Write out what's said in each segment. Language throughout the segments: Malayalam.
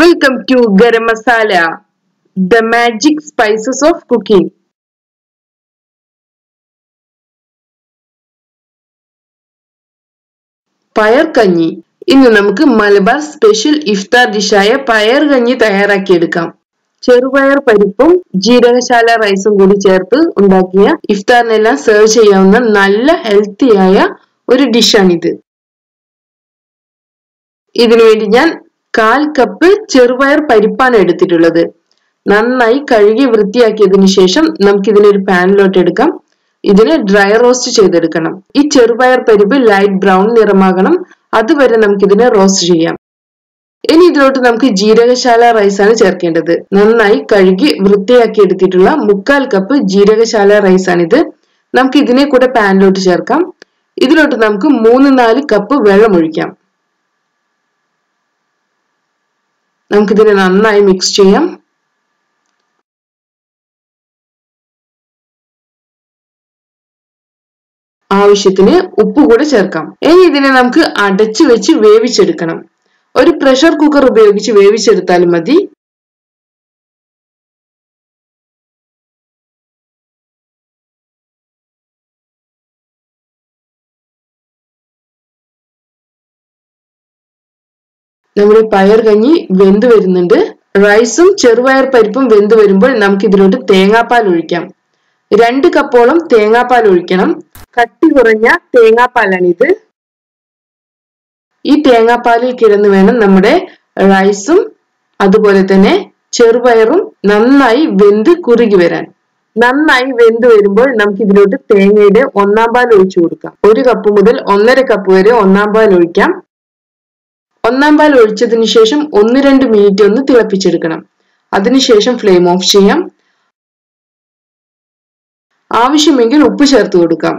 Welcome to Garam Masala the magic spices of cooking പയർ കഞ്ഞി ഇന്ന് നമുക്ക് മലബാർ സ്പെഷ്യൽ ഇഫ്താർ ഡിഷായ പയർ കഞ്ഞി തയ്യാറാക്കിയെടുക്കാം ചെറുപയർ പരിപ്പും ജീരകശാല റൈസും കൂടി ചേർത്ത് ഉണ്ടാക്കിയ ഇഫ്താറിനെല്ലാം സെർവ് ചെയ്യാവുന്ന നല്ല ഹെൽത്തിയായ ഒരു ഡിഷാണിത് ഇതിനു വേണ്ടി ഞാൻ കാൽ കപ്പ് ചെറുപയർ പരിപ്പാണ് എടുത്തിട്ടുള്ളത്. നന്നായി കഴുകി വൃത്തിയാക്കിയതിനു ശേഷം നമുക്ക് ഇതിനൊരു പാനിലോട്ട് എടുക്കാം. ഇതിനെ ഡ്രൈ റോസ്റ്റ് ചെയ്തെടുക്കണം. ഈ ചെറുപയർ പരിപ്പ് ലൈറ്റ് ബ്രൗൺ നിറമാകണം. അതുവരെ നമുക്ക് ഇതിനെ റോസ്റ്റ് ചെയ്യാം. ഇനി ഇതിലോട്ട് നമുക്ക് ജീരകശാല റൈസ് ആണ് ചേർക്കേണ്ടത്. നന്നായി കഴുകി വൃത്തിയാക്കി എടുത്തിട്ടുള്ള മുക്കാൽ കപ്പ് ജീരകശാല റൈസ് ഇത് നമുക്ക് ഇതിനെ കൂടെ പാനിലോട്ട് ചേർക്കാം. ഇതിലോട്ട് നമുക്ക് മൂന്ന് നാല് കപ്പ് വെള്ളം ഒഴിക്കാം. നമുക്കിതിനെ നന്നായി മിക്സ് ചെയ്യാം. ആവശ്യത്തിന് ഉപ്പ് കൂടെ ചേർക്കാം. ഇനി ഇതിനെ നമുക്ക് അടച്ചു വെച്ച് വേവിച്ചെടുക്കണം. ഒരു പ്രഷർ കുക്കർ ഉപയോഗിച്ച് വേവിച്ചെടുത്താൽ മതി. നമ്മുടെ പയർ കഞ്ഞി വെന്ത് വരുന്നുണ്ട്. റൈസും ചെറുപയർ പരിപ്പും വെന്ത് വരുമ്പോൾ നമുക്ക് ഇതിലോട്ട് തേങ്ങാപ്പാൽ ഒഴിക്കാം. രണ്ട് കപ്പോളം തേങ്ങാപ്പാൽ ഒഴിക്കണം. കട്ടി കുറഞ്ഞ തേങ്ങാപ്പാലാണ് ഇത്. ഈ തേങ്ങാപ്പാലിൽ കിടന്ന് വേണം നമ്മുടെ റൈസും അതുപോലെ തന്നെ ചെറുപയറും നന്നായി വെന്ത് കുറുകി വരാൻ. നന്നായി വെന്ത് വരുമ്പോൾ നമുക്ക് ഇതിലോട്ട് തേങ്ങയുടെ ഒന്നാം പാൽ ഒഴിച്ചു കൊടുക്കാം. ഒരു കപ്പ് മുതൽ ഒന്നര കപ്പ് വരെ ഒന്നാം പാൽ ഒഴിക്കാം. ഒന്നാം പാൽ ഒഴിച്ചതിന് ശേഷം ഒന്ന് രണ്ട് മിനിറ്റ് ഒന്ന് തിളപ്പിച്ചെടുക്കണം. അതിനുശേഷം ഫ്ലെയിം ഓഫ് ചെയ്യാം. ആവശ്യമെങ്കിൽ ഉപ്പ് ചേർത്ത് കൊടുക്കാം.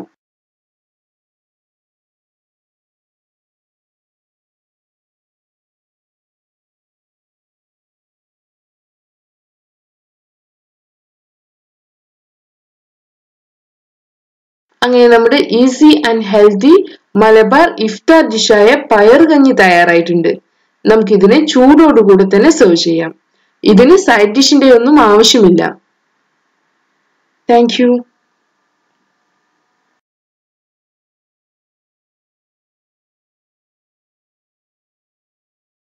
അങ്ങനെ നമ്മുടെ easy and healthy Malabar iftar ഡിഷായ പയർ കഞ്ഞി തയ്യാറായിട്ടുണ്ട്. നമുക്കിതിനെ ചൂടോടുകൂടെ തന്നെ സെർവ് ചെയ്യാം. ഇതിന് സൈഡ് ഡിഷിന്റെ ഒന്നും ആവശ്യമില്ല. താങ്ക്